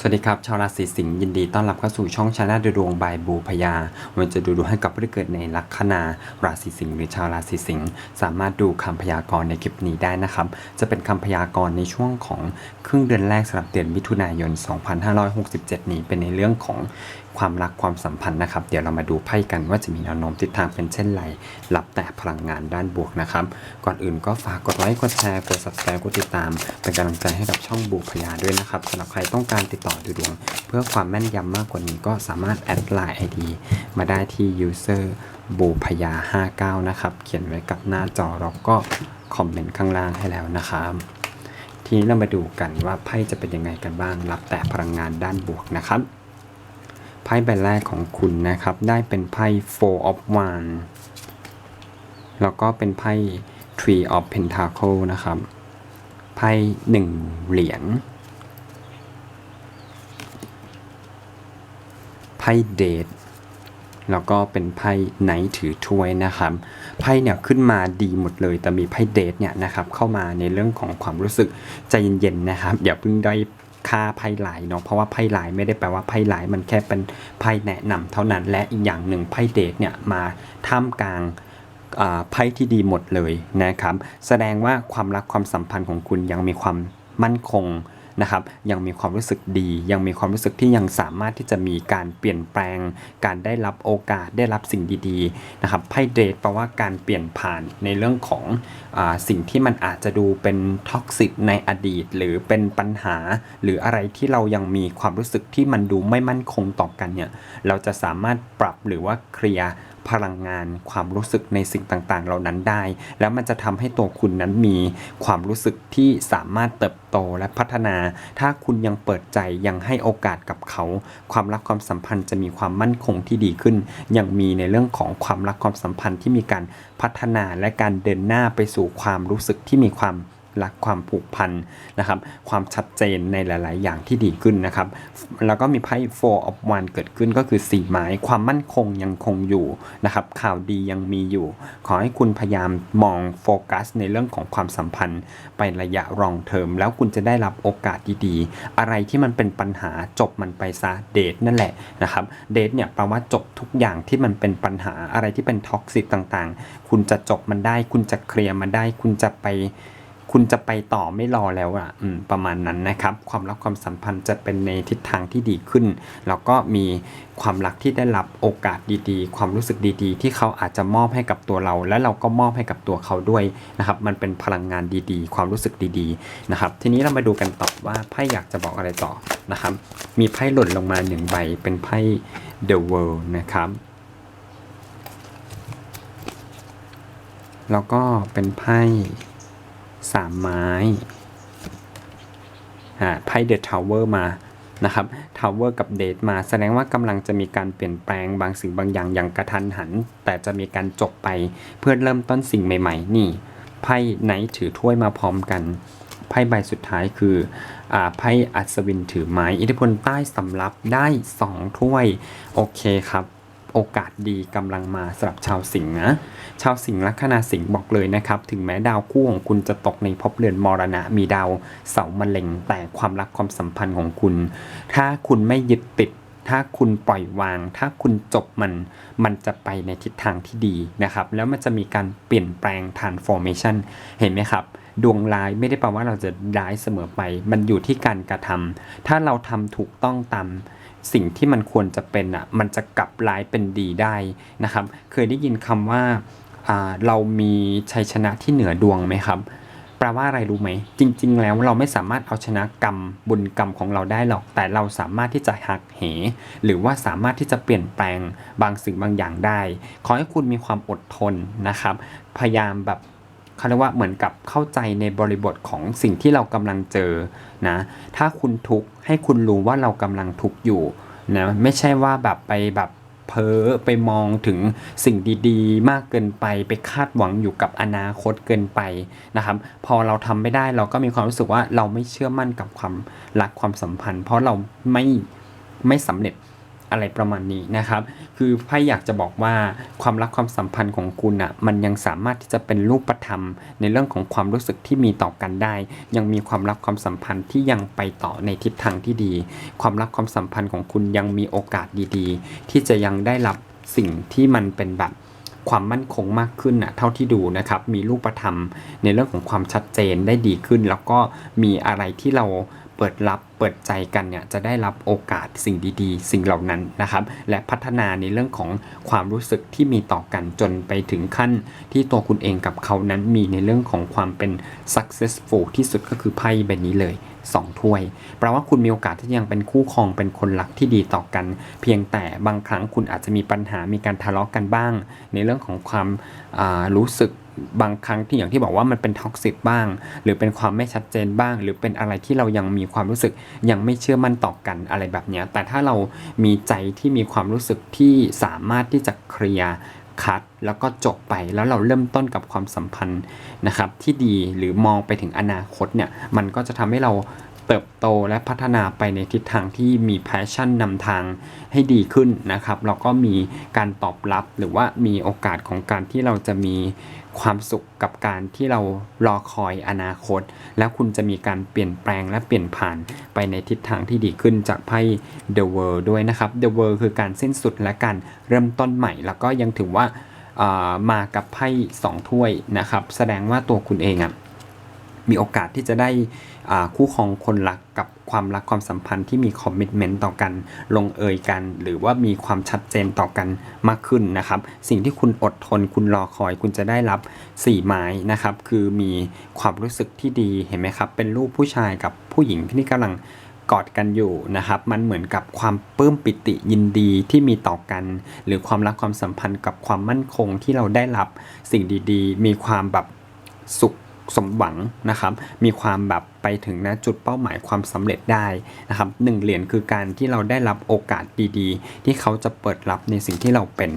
สวัสดีครับ ชาวราศีสิงห์ยินดีต้อนรับเข้าสู่ช่องชาแนลดูดวงบายบูพยาวันจะดูดวงให้กับผู้ที่เกิดในลัคนาราศีสิงห์หรือชาวราศีสิงห์สามารถดูคำพยากรณ์ในคลิปนี้ได้นะครับ จะเป็นคำพยากรณ์ในช่วงของครึ่งเดือนแรกสำหรับเดือนมิถุนายน 2567 นี้เป็นในเรื่องของ ความรักความสัมพันธ์นะครับ เดี๋ยวเรามาดูไพ่กันว่าจะมีแนวโน้มทิศทางเป็นเช่นไรรับแต่พลังงานด้านบวกนะครับ ก่อนอื่นก็ฝากกดไลค์กดแชร์กด subscribe กดติดตาม เป็นกำลังใจให้กับช่องบูพยาด้วยนะครับสำหรับใครต้องการติดต่อดูดวง เพื่อความแม่นยำมากกว่านี้ก็สามารถแอดไลน์ ID มาได้ที่ user บูพยา59 นะครับ เขียนไว้กับหน้าจอแล้วก็คอมเมนต์ข้างล่างให้แล้วนะครับทีนี้เรามาดูกันว่าไพ่จะเป็นยังไงกันบ้าง รับแต่พลังงานด้านบวกนะครับ ไพ่ใบแรกของคุณนะครับ ได้เป็นไพ่ Four of Wands แล้วก็เป็นไพ่ Three of Pentacle นะครับ ไพ่หนึ่งเหรียญ ไพ่เดทแล้วก็เป็นไพ่ไนท์ถือถ้วยนะครับ ไพ่เนี่ยขึ้นมาดีหมดเลย แต่มีไพ่เดทเนี่ยนะครับเข้ามาในเรื่องของความรู้สึกใจเย็นๆนะครับ อย่าเพิ่งได้ ค่าไพ่หลายเนาะเพราะว่าไพ่หลายไม่ได้แปลว่าไพ่หลายมันแค่เป็นไพ่แนะนำเท่านั้นและอีกอย่างหนึ่งไพ่เดทเนี่ยมาท่ามกลางไพ่ที่ดีหมดเลยนะครับ แสดงว่าความรักความสัมพันธ์ของคุณยังมีความมั่นคง นะครับยังมีความรู้สึกดี ยังมีความรู้สึกที่ยังสามารถที่จะมีการเปลี่ยนแปลง การได้รับโอกาสได้รับสิ่งดีๆนะครับไพ่เดทแปลว่าการเปลี่ยนผ่านในเรื่องของอสิ่งที่มันอาจจะดูเป็นท็อกซิกในอดีต หรือเป็นปัญหา หรืออะไรที่เรายังมีความรู้สึกที่มันดูไม่มั่นคงต่อกันเนี่ยเราจะสามารถปรับหรือว่าเคลียร์ พลังงานความรู้สึกในสิ่งต่างๆ เหล่านั้นได้ แล้วมันจะทำให้ตัวคุณนั้นมีความรู้สึกที่สามารถเติบโตและพัฒนา ถ้าคุณยังเปิดใจยังให้โอกาสกับเขา ความรักความสัมพันธ์จะมีความมั่นคงที่ดีขึ้น ยังมีในเรื่องของความรักความสัมพันธ์ที่มีการพัฒนาและการเดินหน้าไปสู่ความรู้สึกที่มีความ รักความผูกพันนะครับ ความชัดเจนในหลาย ๆ อย่างที่ดีขึ้นนะครับ แล้วก็มีไพ่ Four of Wands เกิดขึ้นก็คือสี่ไม้ความมั่นคงยังคงอยู่นะครับ ข่าวดียังมีอยู่ ขอให้คุณพยายามมองโฟกัส ในเรื่องของความสัมพันธ์ไประยะรองเทอมแล้วคุณจะได้รับโอกาสดี ๆ อะไรที่มันเป็นปัญหาจบมันไปซะเดทนั่นแหละนะครับ เดทเนี่ยแปลว่าจบทุกอย่างที่มันเป็นปัญหาอะไรที่เป็นท็อกซิกต่าง ๆ คุณจะจบมันได้ คุณจะเคลียร์มันได้ คุณจะไป คุณจะไปต่อไม่รอแล้วอะอืมประมาณนั้นนะครับ ความรักความสัมพันธ์จะเป็นในทิศทางที่ดีขึ้น แล้วก็มีความรักที่ได้รับโอกาสดีๆ ความรู้สึกดีๆ ที่เขาอาจจะมอบให้กับตัวเรา และเราก็มอบให้กับตัวเขาด้วยนะครับ มันเป็นพลังงานดีๆ ความรู้สึกดีๆนะครับ ทีนี้เรามาดูกันต่อว่าไพ่อยากจะบอกอะไรต่อนะครับ มีไพ่หล่นลงมาหนึ่งใบเป็นไพ่ The World นะครับแล้วก็เป็นไพ่ สามไม้อ่าไพ่เดอะทาวเวอร์มานะครับทาวเวอร์กับเดทมา แสดงว่ากำลังจะมีการเปลี่ยนแปลงบางสิ่งบางอย่างอย่างกระทันหัน แต่จะมีการจบไปเพื่อเริ่มต้นสิ่งใหม่ ๆ นี่ไพ่ไหนถือถ้วยมาพร้อมกันไพ่ใบสุดท้ายคืออไพ่อัศวินถือไม้ อิทธิพลใต้สำรับได้ 2 ถ้วย โอเคครับ โอกาสดีกำลังมาสำหรับชาวสิงห์นะชาวสิงห์ลัคนาสิงห์บอกเลยนะครับ ถึงแม้ดาวคู่ของคุณจะตกในภพเรือนมรณะ มีดาวเสามะเร็งแต่ความรักความสัมพันธ์ของคุณ ถ้าคุณไม่ยึดติด ถ้าคุณปล่อยวาง ถ้าคุณจบมัน มันจะไปในทิศทางที่ดีนะครับ แล้วมันจะมีการเปลี่ยนแปลง transformation เห็นไหมครับดวงร้ายไม่ได้แปลว่าเราจะร้ายเสมอไป มันอยู่ที่การกระทำถ้าเราทำถูกต้องตาม สิ่งที่มันควรจะเป็นอะมันจะกลับร้ายเป็นดีได้นะครับ เคยได้ยินคำว่าเรามีชัยชนะที่เหนือดวงไหมครับแปลว่าอะไรรู้ไหม จริง ๆ แล้วเราไม่สามารถเอาชนะกรรมบุญกรรมของเราได้หรอก แต่เราสามารถที่จะหักเห หรือว่าสามารถที่จะเปลี่ยนแปลงบางสิ่งบางอย่างได้ ขอให้คุณมีความอดทนนะครับ พยายามแบบ เขาเรียกว่าเหมือนกับเข้าใจในบริบทของสิ่งที่เรากำลังเจอนะถ้าคุณทุกข์ให้คุณรู้ว่าเรากำลังทุกข์อยู่นะไม่ใช่ว่าแบบไปแบบเพ้อไปมองถึงสิ่งดีๆ มากเกินไป ไปคาดหวังอยู่กับอนาคตเกินไปนะครับ พอเราทำไม่ได้เราก็มีความรู้สึกว่าเราไม่เชื่อมั่นกับความรักความสัมพันธ์ เพราะเราไม่ไม่สำเร็จ อะไรประมาณนี้นะครับ คือไพ่อยากจะบอกว่าความรักความสัมพันธ์ของคุณอะมันยังสามารถที่จะเป็นรูปธรรม ในเรื่องของความรู้สึกที่มีต่อกันได้ ยังมีความรักความสัมพันธ์ที่ยังไปต่อในทิศทางที่ดี ความรักความสัมพันธ์ของคุณยังมีโอกาสดีๆ ที่จะยังได้รับสิ่งที่มันเป็นแบบความมั่นคงมากขึ้นนะเท่าที่ดูนะครับ มีรูปธรรมในเรื่องของความชัดเจนได้ดีขึ้น แล้วก็มีอะไรที่เราเปิดรับ เปิดใจกันเนี่ยจะได้รับโอกาสสิ่งดีๆ สิ่งเหล่านั้นนะครับ และพัฒนาในเรื่องของความรู้สึกที่มีต่อกันจนไปถึงขั้น ที่ตัวคุณเองกับเขานั้นมีในเรื่องของความเป็น successful ที่สุดก็คือไพ่ใบนี้เลย2ถ้วยแปลว่าคุณมีโอกาสที่ยังเป็นคู่ครองเป็นคนรักที่ดีต่อกัน เพียงแต่บางครั้งคุณอาจจะมีปัญหามีการทะเลาะกันบ้าง ในเรื่องของความารู้สึกบางครั้งที่อย่างที่บอกว่ามันเป็นท็อกซิกบ้าง หรือเป็นความไม่ชัดเจนบ้าง หรือเป็นอะไรที่เรายังมีความรู้สึกยังไม่เชื่อมั่นต่อกันอะไรแบบนี้แต่ถ้าเรามีใจที่มีความรู้สึกที่สามารถที่จะเคลียร์คัดแล้วก็จบไปแล้วเราเริ่มต้นกับความสัมพันธ์นะครับที่ดีหรือมองไปถึงอนาคตเนี่ยมันก็จะทำให้เรา เติบโตและพัฒนาไปในทิศทางที่มีแพชชั่นนำทางให้ดีขึ้นนะครับแล้วก็มีการตอบรับหรือว่ามีโอกาสของการที่เราจะมีความสุขกับการที่เรารอคอยอนาคต แล้วคุณจะมีการเปลี่ยนแปลงและเปลี่ยนผ่านไปในทิศทางที่ดีขึ้นจากไพ่ The World ด้วยนะครับ The World คือการสิ้นสุดและการเริ่มต้นใหม่ แล้วก็ยังถือว่ามากับไพ่สองถ้วยนะครับ แสดงว่าตัวคุณเองอะมีโอกาสที่จะได้ คู่ครองคนรักกับความรักความสัมพันธ์ที่มีคอมมิชเมนต์ต่อกันลงเอยกัน หรือว่ามีความชัดเจนต่อกันมากขึ้นนะครับ สิ่งที่คุณอดทนคุณรอคอยคุณจะได้รับ 4 ไม้นะครับ คือมีความรู้สึกที่ดีเห็นไหมครับ เป็นรูปผู้ชายกับผู้หญิงที่กำลังกอดกันอยู่นะครับ มันเหมือนกับความปลื้มปิติยินดีที่มีต่อกัน หรือความรักความสัมพันธ์กับความมั่นคงที่เราได้รับสิ่งดีๆ มีความแบบสุข สมหวังนะครับ มีความแบบไปถึงนะจุดเป้าหมายความสำเร็จได้นะครับหนึ่งเหรียญคือการที่เราได้รับโอกาสดีๆ ที่เขาจะเปิดรับในสิ่งที่เราเป็น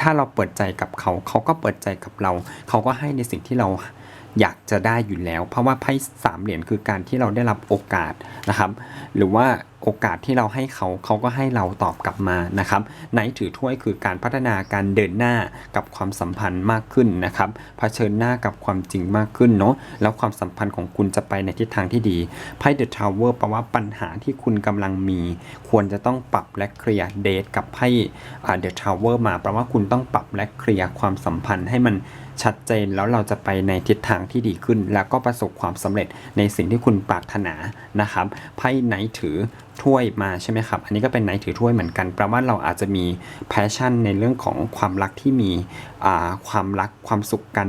ถ้าเราเปิดใจกับเขา เขาก็เปิดใจกับเรา เขาก็ให้ในสิ่งที่เราอยากจะได้อยู่แล้ว เพราะว่าไพ่สามเหรียญคือการที่เราได้รับโอกาสนะครับ หรือว่า โอกาสที่เราให้เขาเขาก็ให้เราตอบกลับมานะครับไหนถือถ้วยคือการพัฒนาการเดินหน้ากับความสัมพันธ์มากขึ้นนะครับเผชิญหน้ากับความจริงมากขึ้นเนาะแล้วความสัมพันธ์ของคุณจะไปในทิศทางที่ดีไพ่ The Tower แปลว่าปัญหาที่คุณกำลังมี ควรจะต้องปรับและเคลียร์เดทกับไพ่เดอ่า The Tower มาแปลว่าคุณต้องปรับและเคลียร์ความสัมพันธ์ให้มันชัดเจนแล้วเราจะไปในทิศทางที่ดีขึ้น แล้วก็ประสบความสำเร็จในสิ่งที่คุณปรารถนานะครับไพ่ไหนถือถ้วยมาใช่ไหมครับ อันนี้ก็เป็นไหนถือถ้วยเหมือนกันแปลว่าเราอาจจะมีแพชชั่นในเรื่องของความรักที่มีความรักความสุขกัน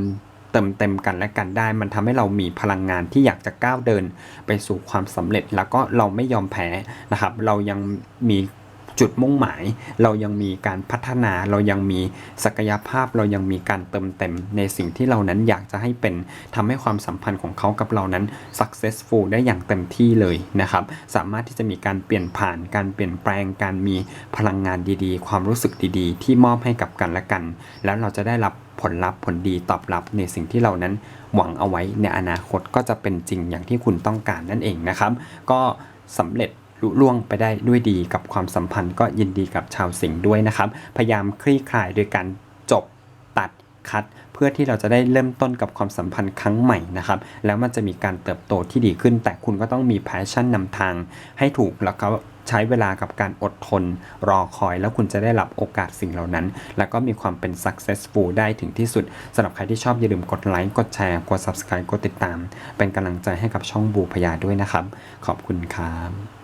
เติมเต็มกันและกันได้ มันทำให้เรามีพลังงานที่อยากจะก้าวเดินไปสู่ความสำเร็จ แล้วก็เราไม่ยอมแพ้นะครับ เรายังมี จุดมุ่งหมาย เรายังมีการพัฒนาเรายังมีศักยภาพเรายังมีการเติมเต็มในสิ่งที่เรานั้นอยากจะให้เป็นทำให้ความสัมพันธ์ของเขากับเรานั้น successful ได้อย่างเต็มที่เลยนะครับ สามารถที่จะมีการเปลี่ยนผ่านการเปลี่ยนแปลงการมีพลังงานดีๆ ความรู้สึกดีๆ ที่มอบให้กับกันและกัน แล้วเราจะได้รับผลลัพธ์ผลดีตอบรับในสิ่งที่เรานั้นหวังเอาไว้ในอนาคตก็จะเป็นจริงอย่างที่คุณต้องการนั่นเองนะครับ ก็สำเร็จ ลุล่วงไปได้ด้วยดีกับความสัมพันธ์ก็ยินดีกับชาวสิงห์ด้วยนะครับ พยายามคลี่คลายโดยการจบตัดคัดเพื่อที่เราจะได้เริ่มต้นกับความสัมพันธ์ครั้งใหม่นะครับ แล้วมันจะมีการเติบโตที่ดีขึ้น แต่คุณก็ต้องมีแพชชั่นนำทาง ให้ถูกแล้วก็ใช้เวลากับการอดทน รอคอยแล้วคุณจะได้รับโอกาสสิ่งเหล่านั้น แล้วก็มีความเป็น successful ได้ถึงที่สุดสำหรับใครที่ชอบอย่าลืมกดไลค์กดแชร์กด subscribe กดติดตาม เป็นกำลังใจให้กับช่องบูพยาด้วยนะครับ ขอบคุณครับ